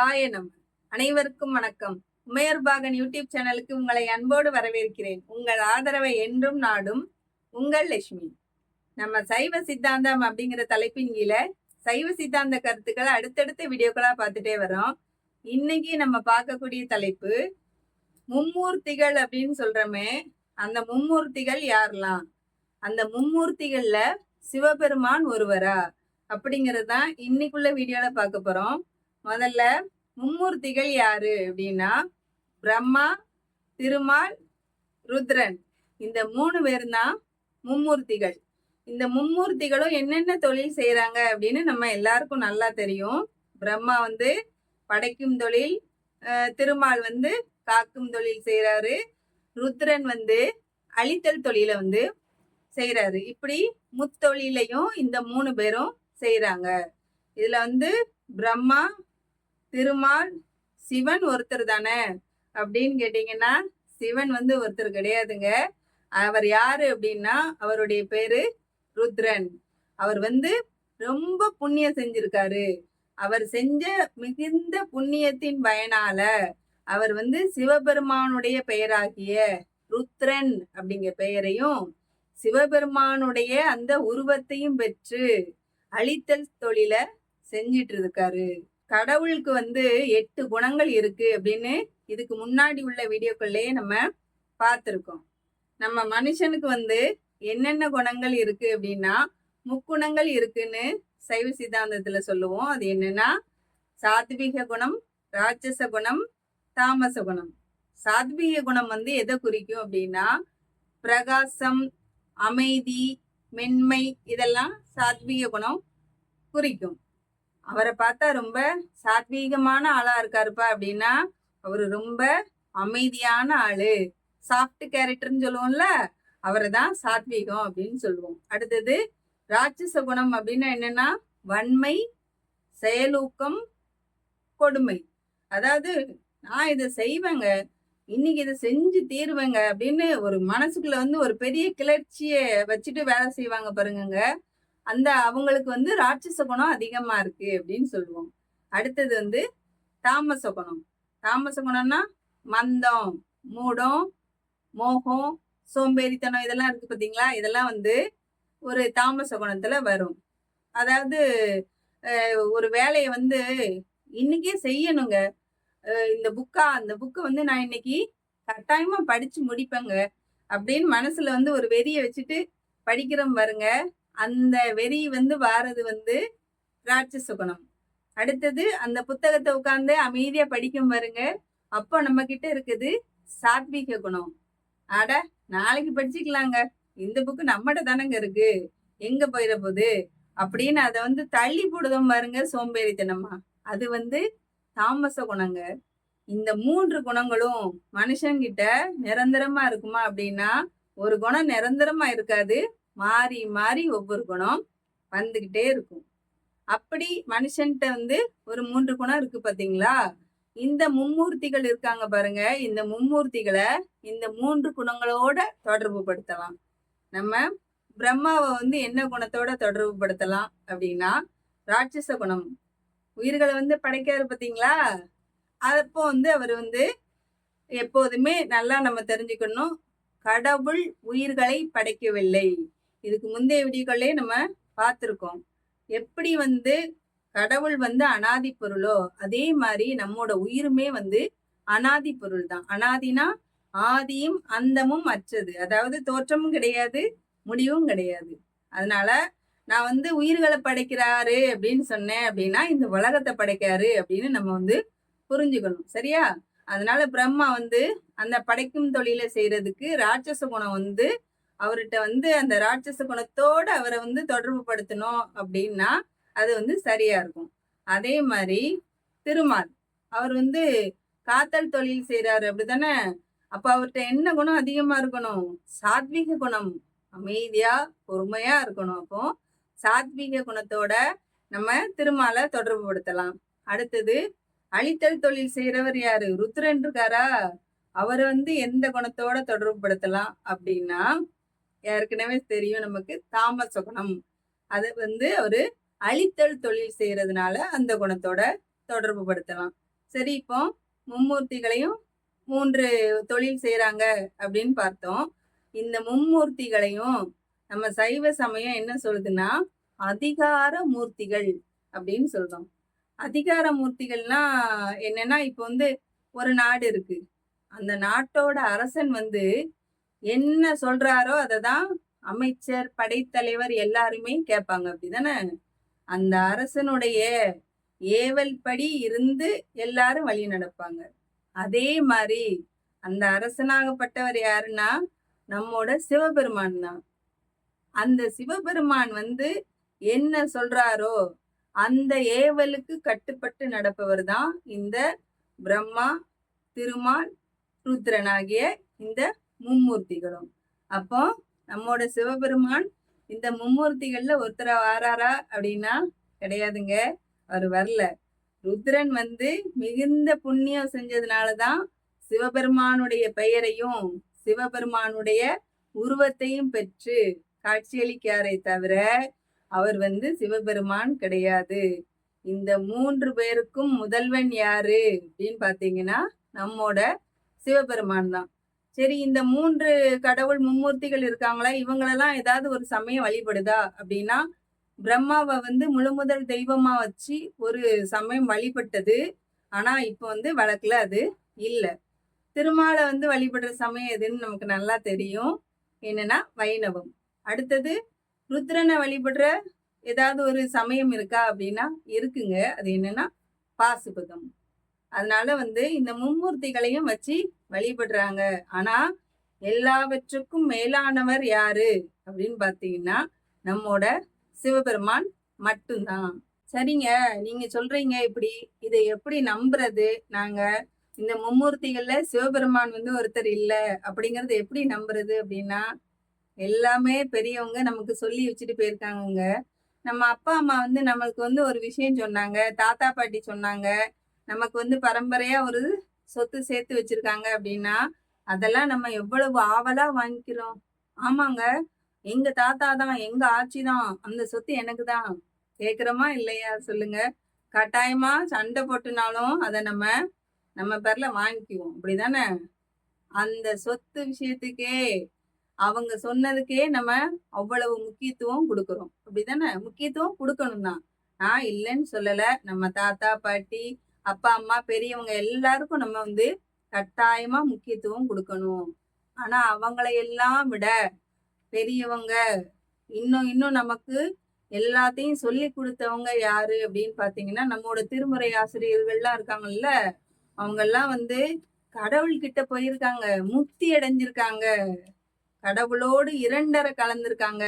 சிவாய நம். அனைவருக்கும் வணக்கம். உமையர் பாகன் யூடியூப் சேனலுக்கு உங்களை அன்போடு வரவேற்கிறேன். உங்கள் ஆதரவை என்றும் நாடும் உங்கள் லட்சுமி. நம்ம சைவ சித்தாந்தம் அப்படிங்கிற தலைப்பின் கீழே சைவ சித்தாந்த கருத்துக்களை அடுத்தடுத்த வீடியோக்களா பார்த்துட்டே வரோம். இன்னைக்கு நம்ம பார்க்கக்கூடிய தலைப்பு மும்மூர்த்திகள் அப்படின்னு சொல்றோமே அந்த மும்மூர்த்திகள் யாரெல்லாம்? அந்த மும்மூர்த்திகள்ல சிவபெருமான் ஒருவரா? அப்படிங்கிறது தான் இன்னைக்குள்ள வீடியோல பார்க்க போறோம். முதல்ல மும்மூர்த்திகள் யாரு அப்படின்னா பிரம்மா திருமால் ருத்ரன். இந்த மூணு பேர் தான் மும்மூர்த்திகள். இந்த மும்மூர்த்திகளும் என்னென்ன தொழில் செய்யறாங்க அப்படின்னு நம்ம எல்லாருக்கும் நல்லா தெரியும். பிரம்மா வந்து படைக்கும் தொழில் திருமால் வந்து காக்கும் தொழில் செய்யறாரு ருத்ரன் வந்து அழித்தல் தொழிலை வந்து செய்யறாரு இப்படி முத்தொழிலையும் இந்த மூணு பேரும் செய்யறாங்க இதுல வந்து பிரம்மா திருமால் சிவன் ஒருத்தர் தானே? அப்படின்னு கேட்டீங்கன்னா சிவன் வந்து ஒருத்தர் கிடையாதுங்க. அவர் யாரு அப்படின்னா அவருடைய பேரு ருத்ரன். அவர் வந்து ரொம்ப புண்ணியம் செஞ்சிருக்காரு. அவர் செஞ்ச மிகுந்த புண்ணியத்தின் பயனால அவர் வந்து சிவபெருமானுடைய பெயராகிய ருத்ரன் அப்படிங்கிற பெயரையும் சிவபெருமானுடைய அந்த உருவத்தையும் பெற்று அழித்தல் தொழில செஞ்சிட்டு இருக்காரு. கடவுளுக்கு வந்து எட்டு குணங்கள் இருக்கு அப்படின்னு இதுக்கு முன்னாடி உள்ள வீடியோக்கள்லயே நம்ம பார்த்துருக்கோம். நம்ம மனுஷனுக்கு வந்து என்னென்ன குணங்கள் இருக்கு அப்படின்னா முக்குணங்கள் இருக்குன்னு சைவ சித்தாந்தத்துல சொல்லுவோம். அது என்னன்னா சாத்விக குணம் ராட்சச குணம் தாமச குணம். சாத்விக குணம் வந்து எதை குறிக்கும் அப்படின்னா பிரகாசம் அமைதி மென்மை இதெல்லாம் சாத்விக குணம் குறிக்கும். அவரை பார்த்தா ரொம்ப சாத்வீகமான ஆளா இருக்காருப்பா அப்படின்னா அவரு ரொம்ப அமைதியான ஆளு. சாஃப்ட் கேரக்டர்னு சொல்லுவோம்ல அவரை தான் சாத்வீகம் அப்படின்னு சொல்லுவோம். அடுத்தது ராட்சச குணம் அப்படின்னா என்னன்னா வன்மை செயலூக்கம் கொடுமை. அதாவது நான் இதை செய்வேங்க இன்னைக்கு இதை செஞ்சு தீருவேங்க அப்படின்னு ஒரு மனசுக்குள்ள வந்து ஒரு பெரிய கிளர்ச்சியை வச்சுட்டு வேலை செய்வாங்க பாருங்கங்க. அந்த அவங்களுக்கு வந்து ராட்சச குணம் அதிகமா இருக்கு அப்படின்னு சொல்லுவோம். அடுத்தது வந்து தாமச குணம். தாமச குணம்னா மந்தம் மூடம் மோகம் சோம்பேறித்தனம் இதெல்லாம் இருக்கு பார்த்தீங்களா இதெல்லாம் வந்து ஒரு தாமச குணத்துல வரும். அதாவது ஒரு வேலையை வந்து இன்னைக்கே செய்யணுங்க. இந்த புக்கா அந்த புக்கை வந்து நான் இன்னைக்கு கட்டாயமா படிச்சு முடிப்பேங்க. அப்படின்னு மனசுல வந்து ஒரு வெறிய வச்சுட்டு படிக்கிறோம் பாருங்க. அந்த வெறி வந்து வாரது வந்து ராட்சச குணம். அடுத்தது அந்த புத்தகத்தை உட்கார்ந்து அமைதியா படிக்கும் பாருங்க. அப்போ நம்ம கிட்ட இருக்குது சாத்விக குணம். அட நாளைக்கு படிச்சுக்கலாங்க. இந்த புக்கு நம்மகிட்ட தானங்க இருக்கு. எங்க போயிட போகுது? அப்படின்னு அதை வந்து தள்ளி போடுதும் பாருங்க சோம்பேறித்தனமா. அது வந்து தாமச குணங்க. இந்த மூன்று குணங்களும் மனுஷங்கிட்ட நிரந்தரமா இருக்குமா அப்படின்னா ஒரு குணம் நிரந்தரமா இருக்காது. மாறி மாறி ஒவ்வொரு குணம் வந்துக்கிட்டே இருக்கும். அப்படி மனுஷன்கிட்ட வந்து ஒரு மூன்று குணம் இருக்கு பாத்தீங்களா? இந்த மும்மூர்த்திகள் இருக்காங்க பாருங்க. இந்த மும்மூர்த்திகளை இந்த மூன்று குணங்களோட தொடர்பு படுத்தலாம். நம்ம பிரம்மாவை வந்து என்ன குணத்தோட தொடர்பு படுத்தலாம் அப்படின்னா ராட்சச குணம். உயிர்களை வந்து படைக்காரு பார்த்தீங்களா அப்போ வந்து அவர் வந்து எப்போதுமே நல்லா நம்ம தெரிஞ்சுக்கணும். கடவுள் உயிர்களை படைக்கவில்லை. இதுக்கு முந்தைய வீடியோக்களே நம்ம பார்த்துருக்கோம். எப்படி வந்து கடவுள் வந்து அனாதி பொருளோ அதே மாதிரி நம்மோட உயிருமே வந்து அனாதி பொருள் தான். அனாதினா ஆதியும் அந்தமும் அற்றது அதாவது தோற்றமும் கிடையாது முடிவும் கிடையாது. அதனால நான் வந்து உயிர்களை படைக்கிறாரு அப்படின்னு சொன்னேன் அப்படின்னா இந்த உலகத்தை படைக்காரு அப்படின்னு நம்ம வந்து புரிஞ்சுக்கணும். சரியா? அதனால பிரம்மா வந்து அந்த படைக்கும் தொழிலை செய்யறதுக்கு ராட்சச குணம் வந்து அவர்கிட்ட வந்து அந்த ராட்சச குணத்தோட அவரை வந்து தொடர்பு படுத்தணும் அப்படின்னா அது வந்து சரியா இருக்கும். அதே மாதிரி திருமால் அவர் வந்து காத்தல் தொழில் செய்யறாரு அப்படிதானே அப்ப அவர்கிட்ட என்ன குணம் அதிகமா இருக்கணும்? சாத்விக குணம். அமைதியா பொறுமையா இருக்கணும். அப்போ சாத்விக குணத்தோட நம்ம திருமாலை தொடர்பு படுத்தலாம். அடுத்தது அழித்தல் தொழில் செய்யறவர் யாரு? ருத்ரன் இருக்காரா? அவரை வந்து எந்த குணத்தோட தொடர்பு படுத்தலாம் அப்படின்னா ஏற்கனவே தெரியும் நமக்கு. தாமச குணம் அது வந்து ஒரு அழித்தல் தொழில் செய்யறதுனால அந்த குணத்தோட தொடர்பு படுத்தலாம். சரி இப்போ மும்மூர்த்திகளையும் மூன்று தொழில் செய்கிறாங்க அப்படின்னு பார்த்தோம். இந்த மும்மூர்த்திகளையும் நம்ம சைவ சமயம் என்ன சொல்லுதுன்னா அதிகார மூர்த்திகள் அப்படின்னு சொல்றோம். அதிகார மூர்த்திகள்னா என்னன்னா இப்போ வந்து ஒரு நாடு இருக்கு. அந்த நாட்டோட அரசன் வந்து என்ன சொல்றாரோ அதை தான் அமைச்சர் படைத்தலைவர் எல்லாருமே கேட்பாங்க. அப்படிதானே? அந்த அரசனுடைய ஏவல் படி இருந்து எல்லாரும் வழி நடப்பாங்க. அதே மாதிரி அந்த அரசனாகப்பட்டவர் யாருன்னா நம்மோட சிவபெருமான் தான். அந்த சிவபெருமான் வந்து என்ன சொல்றாரோ அந்த ஏவலுக்கு கட்டுப்பட்டு நடப்பவர் தான் இந்த பிரம்மா திருமால் ருத்ரனாகிய இந்த மும்மூர்த்திகளும். அப்போ நம்மோட சிவபெருமான் இந்த மும்மூர்த்திகள்ல ஒருத்தர வாராரா அப்படின்னா கிடையாதுங்க. அவர் வரல. ருத்ரன் வந்து மிகுந்த புண்ணியம் செஞ்சதுனாலதான் சிவபெருமானுடைய பெயரையும் சிவபெருமானுடைய உருவத்தையும் பெற்று காட்சியளிக்காரே தவிர அவர் வந்து சிவபெருமான் கிடையாது. இந்த மூன்று பேருக்கும் முதல்வன் யாரு அப்படின்னு பாத்தீங்கன்னா நம்மோட சிவபெருமான் தான். சரி இந்த மூன்று கடவுள் மும்மூர்த்திகள் இருக்காங்களா? இவங்களெல்லாம் ஏதாவது ஒரு சமயம் வழிபடுதா? அப்படின்னா பிரம்மாவை வந்து முழுமுதல் தெய்வமா வச்சு ஒரு சமயம் வழிபட்டது. ஆனா இப்போ வந்து வழக்குல அது. இல்லை. திருமாலை வந்து வழிபடுற சமயம் எதுன்னு நமக்கு நல்லா தெரியும். என்னன்னா வைணவம். அடுத்தது ருத்ரனை வழிபடுற ஏதாவது ஒரு சமயம் இருக்கா? அப்படின்னா இருக்குங்க. அது என்னன்னா பாசுபதம். அதனால வந்து இந்த மும்மூர்த்திகளையும் வச்சு வழிபடுறாங்க. ஆனா எல்லாவற்றுக்கும் மேலானவர் யாரு? அப்படின்னு பாத்தீங்கன்னா நம்மோட சிவபெருமான் மட்டும்தான். சரிங்க. நீங்க சொல்றீங்க இப்படி. இதை எப்படி நம்புறது? நாங்க இந்த மும்மூர்த்திகள்ல சிவபெருமான் வந்து ஒருத்தர் இல்ல அப்படிங்கறது எப்படி நம்புறது அப்படின்னா எல்லாமே பெரியவங்க நமக்கு சொல்லி வச்சுட்டு போயிருக்காங்க நம்ம அப்பா அம்மா வந்து நம்மளுக்கு வந்து ஒரு விஷயம் சொன்னாங்க. தாத்தா பாட்டி சொன்னாங்க. நமக்கு வந்து பரம்பரையா ஒரு சொத்து சேர்த்து வச்சிருக்காங்க அப்படின்னா அதெல்லாம் நம்ம எவ்வளவு ஆவலா வாங்கிக்கிறோம்? ஆமாங்க. எங்க தாத்தா தான் எங்க ஆட்சி தான் அந்த சொத்து எனக்கு தான். கேக்குறோமா இல்லையா? சொல்லுங்க. கட்டாயமா சண்டை போட்டுனாலும் அதை நம்ம நம்ம பேர்ல வாங்கிக்குவோம். அப்படிதானே? அந்த சொத்து விஷயத்துக்கே அவங்க சொன்னதுக்கே நம்ம அவ்வளவு முக்கியத்துவம் கொடுக்குறோம். அப்படிதானே? முக்கியத்துவம் கொடுக்கணும் தான் நான் இல்லைன்னு சொல்லல. நம்ம தாத்தா பாட்டி அப்பா அம்மா பெரியவங்க எல்லாருக்கும் நம்ம வந்து கட்டாயமா முக்கியத்துவம் கொடுக்கணும். ஆனா அவங்களை எல்லாம் விட பெரியவங்க இன்னும் இன்னும் நமக்கு எல்லாத்தையும் சொல்லி கொடுத்தவங்க யாரு அப்படின்னு பாத்தீங்கன்னா நம்மளோட திருமுறை ஆசிரியர்கள்லாம் இருக்காங்கல்ல அவங்க எல்லாம் வந்து கடவுள் கிட்ட போயிருக்காங்க முக்தி அடைஞ்சிருக்காங்க. கடவுளோடு இரண்டரை கலந்திருக்காங்க.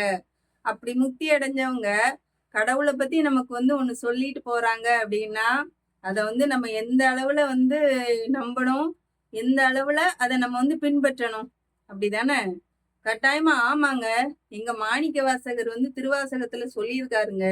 அப்படி முக்தி அடைஞ்சவங்க கடவுளை பத்தி நமக்கு வந்து ஒன்னு சொல்லிட்டு போறாங்க அப்படின்னா அதை வந்து நம்ம எந்த அளவுல வந்து நம்பணும் எந்த அளவுல அதை நம்ம வந்து பின்பற்றணும். அப்படிதானே? கட்டாயமா ஆமாங்க. எங்க மாணிக்க வாசகர் வந்து திருவாசகத்துல சொல்லியிருக்காருங்க.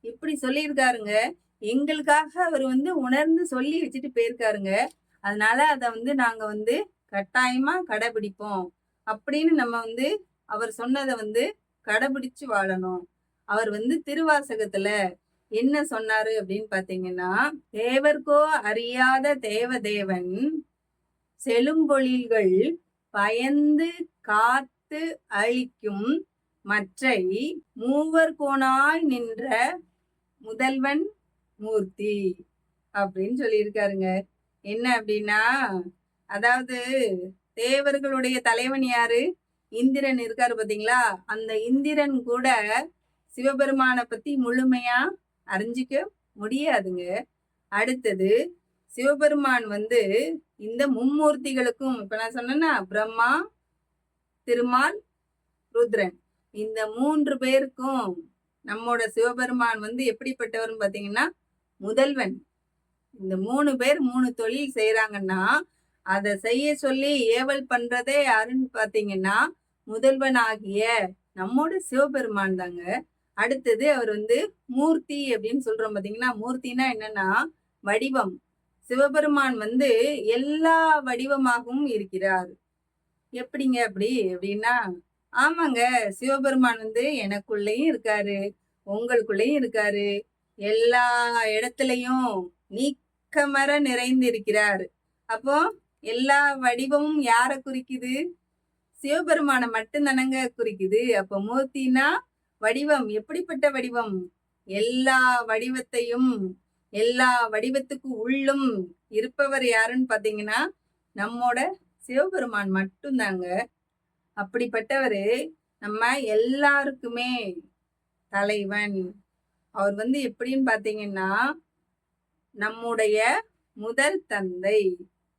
இப்படி சொல்லியிருக்காருங்க. எங்களுக்காக அவர் வந்து உணர்ந்து சொல்லி வச்சுட்டு போயிருக்காருங்க. அதனால அதை வந்து நாங்க வந்து கட்டாயமா கடைபிடிப்போம். அப்படின்னு நம்ம வந்து அவர் சொன்னதை வந்து கடைபிடிச்சு வாழணும். அவர் வந்து திருவாசகத்துல என்ன சொன்னாரு அப்படின்னு பாத்தீங்கன்னா தேவர்கோ அறியாத தேவதேவன் செழும்பொழில்கள் பயந்து காத்து அழிக்கும் மற்றை மூவர் கோணாய் நின்ற முதல்வன் மூர்த்தி அப்படின்னு சொல்லியிருக்காருங்க. என்ன அப்படின்னா அதாவது தேவர்களுடைய தலைவன் யாரு? இந்திரன் இருக்காரு பாத்தீங்களா? அந்த இந்திரன் கூட சிவபெருமானை பத்தி முழுமையா அறிஞ்சிக்க முடியாதுங்க. அடுத்தது சிவபெருமான் வந்து இந்த மும்மூர்த்திகளுக்கும் இப்ப நான் சொன்னேன்னா பிரம்மா திருமால் ருத்ரன். இந்த மூன்று பேருக்கும் நம்மோட சிவபெருமான் வந்து எப்படிப்பட்டவர்னு பாத்தீங்கன்னா முதல்வன். இந்த மூணு பேர் மூணு தொழில் செய்யறாங்கன்னா அதை செய்ய சொல்லி ஏவல் பண்றதே யாருன்னு பாத்தீங்கன்னா முதல்வன் ஆகிய நம்மோட சிவபெருமான் தாங்க. அடுத்தது அவர் வந்து மூர்த்தி அப்படின்னு சொல்றோம் பாத்தீங்கன்னா மூர்த்தினா என்னன்னா வடிவம். சிவபெருமான் வந்து எல்லா வடிவமாகவும் இருக்கிறார். எப்படிங்க அப்படி? அப்படின்னா ஆமாங்க சிவபெருமான் வந்து எனக்குள்ளேயும் இருக்காரு உங்களுக்குள்ளேயும் இருக்காரு எல்லா இடத்துலையும் நீக்கமர நிறைந்து நிறைந்திருக்கிறார். அப்போ எல்லா வடிவமும் யாரை குறிக்குது? சிவபெருமானை மட்டும் தானங்க குறிக்குது. அப்போ மூர்த்தினா வடிவம் எப்படிப்பட்ட வடிவம்? எல்லா வடிவத்தையும் எல்லா வடிவத்துக்கு உள்ளும் இருப்பவர் யாருன்னு பாத்தீங்கன்னா நம்மோட சிவபெருமான் மட்டும்தாங்க. அப்படிப்பட்டவரு நம்ம எல்லாருக்குமே தலைவன். அவர் வந்து எப்படின்னு பாத்தீங்கன்னா நம்முடைய முதல் தந்தை.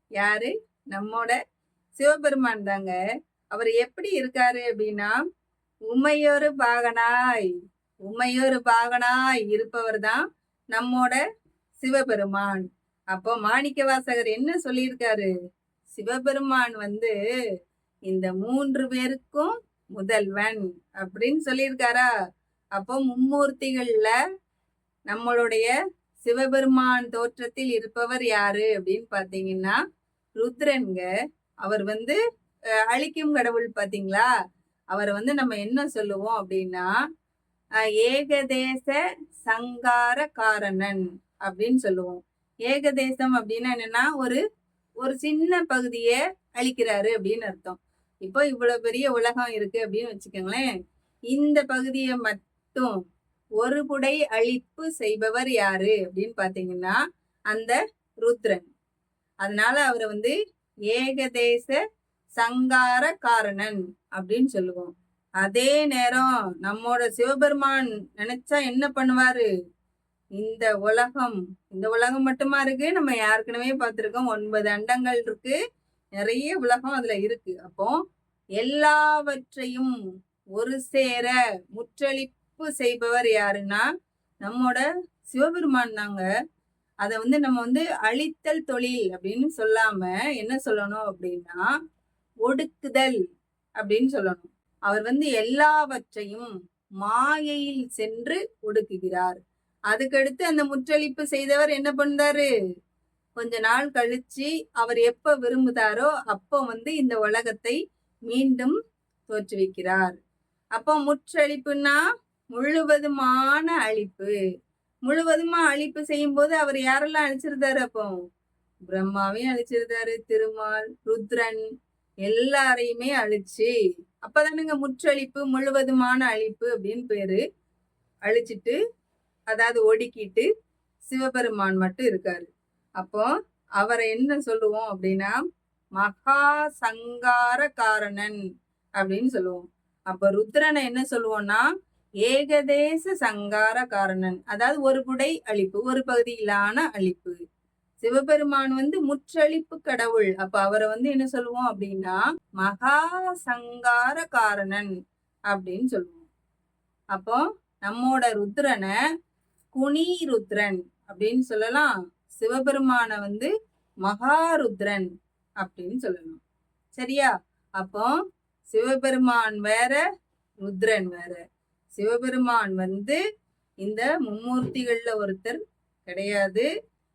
யாரு? நம்மோட சிவபெருமான் தாங்க. அவர் எப்படி இருக்காரு அப்படின்னா உமையொரு பாகனாய் உமையொரு பாகனாய் இருப்பவர் தான் நம்மோட சிவபெருமான். அப்போ மாணிக்க வாசகர் என்ன சொல்லியிருக்காரு? சிவபெருமான் வந்து இந்த மூன்று பேருக்கும் முதல்வன் அப்படின்னு சொல்லியிருக்காரா? அப்போ மும்மூர்த்திகள்ல நம்மளுடைய சிவபெருமான் தோற்றத்தில் இருப்பவர் யாரு அப்படின்னு பாத்தீங்கன்னா ருத்ரன்க. அவர் வந்து அழிக்கும் கடவுள் பாத்தீங்களா அவரை வந்து நம்ம என்ன சொல்லுவோம் அப்படின்னா ஏகதேச சங்கார காரணன் அப்படின்னு சொல்லுவோம். ஏகதேசம் அப்படின்னா என்னன்னா ஒரு ஒரு சின்ன பகுதியை அழிக்கிறாரு அப்படின்னு அர்த்தம். இப்போ இவ்வளவு பெரிய உலகம் இருக்கு அப்படின்னு வச்சுக்கோங்களேன். இந்த பகுதியை மட்டும் ஒரு புடை அழிப்பு செய்பவர் யாரு அப்படின்னு பாத்தீங்கன்னா அந்த ருத்ரன். அதனால அவரை வந்து ஏகதேச சங்கார காரணன் அப்படின்னு சொல்லுவோம். அதே நேரம் நம்மோட சிவபெருமான் நினைச்சா என்ன பண்ணுவாரு? இந்த உலகம் இந்த உலகம் மட்டுமா இருக்கு? நம்ம ஏற்கனவே பார்த்துருக்கோம். ஒன்பது அண்டங்கள் இருக்கு. நிறைய உலகம் அதுல இருக்கு. அப்போ எல்லாவற்றையும் ஒரு சேர முற்றளிப்பு செய்பவர் யாருன்னா நம்மோட சிவபெருமான் தாங்க. அதை வந்து நம்ம வந்து அழித்தல் தொழில் அப்படின்னு சொல்லாம என்ன சொல்லணும் அப்படின்னா ஒடுக்குதல் அப்படின்னு சொல்லணும். அவர் வந்து எல்லாவற்றையும் மாயையில் சென்று ஒடுக்குகிறார். அதுக்கடுத்து அந்த முற்றளிப்பு செய்தவர் என்ன பண்ணாரு கொஞ்ச நாள் கழிச்சு அவர் எப்ப விரும்புதாரோ அப்போ வந்து இந்த உலகத்தை மீண்டும் தோற்றுவிக்கிறார். அப்போ முற்றழிப்புன்னா முழுவதுமான அழிப்பு. முழுவதுமா அழிப்பு செய்யும் போது அவர் யாரெல்லாம் அழிச்சிருந்தாரு அப்போ? பிரம்மாவையும் அழிச்சிருந்தாரு. திருமால் ருத்ரன் எல்லாரையுமே அழிச்சு அப்பதானுங்க முற்றழிப்பு முழுவதுமான அழிப்பு அப்படின்னு பேரு. அழிச்சிட்டு அதாவது ஒடுக்கிட்டு சிவபெருமான் மட்டும் இருக்காரு. அப்போ அவரை என்ன சொல்லுவோம் அப்படின்னா மகா சங்கார காரணன் அப்படின்னு சொல்லுவோம். அப்ப ருத்ரனை என்ன சொல்லுவோம்னா ஏகதேச சங்கார காரணன். அதாவது ஒரு புடை அழிப்பு ஒரு பகுதியிலான அழிப்பு. சிவபெருமான் வந்து முற்றழிப்பு கடவுள். அப்ப அவரை வந்து என்ன சொல்லுவோம் அப்படின்னா மகா சங்கார காரணன் அப்படின்னு சொல்லுவோம். அப்போ நம்மோட ருத்ரனை குனி ருத்ரன் அப்படின்னு சொல்லலாம். சிவபெருமான வந்து மகாருத்ரன் அப்படின்னு சொல்லலாம். சரியா? அப்போ சிவபெருமான் வேற ருத்ரன் வேற. சிவபெருமான் வந்து இந்த மும்மூர்த்திகள்ல ஒருத்தர் கிடையாது.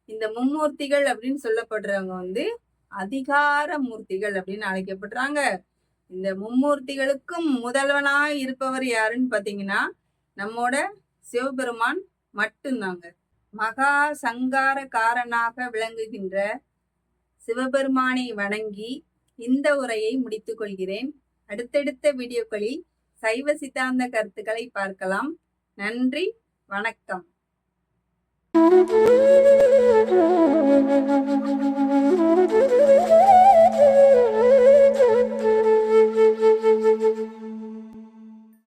இந்த மும்மூர்த்திகள் அப்படின்னு சொல்லப்படுறவங்க வந்து அதிகார மூர்த்திகள் அப்படின்னு அழைக்கப்படுறாங்க. இந்த மும்மூர்த்திகளுக்கும் முதல்வனாய் இருப்பவர் யாருன்னு பார்த்தீங்கன்னா நம்மோட சிவபெருமான் மட்டும்தாங்க. மகா சங்கார காரனாக விளங்குகின்ற சிவபெருமானை வணங்கி இந்த உரையை முடித்துக் கொள்கிறேன். அடுத்தடுத்த வீடியோக்களில் சைவ சித்தாந்த கருத்துக்களை பார்க்கலாம். நன்றி வணக்கம். Thank you.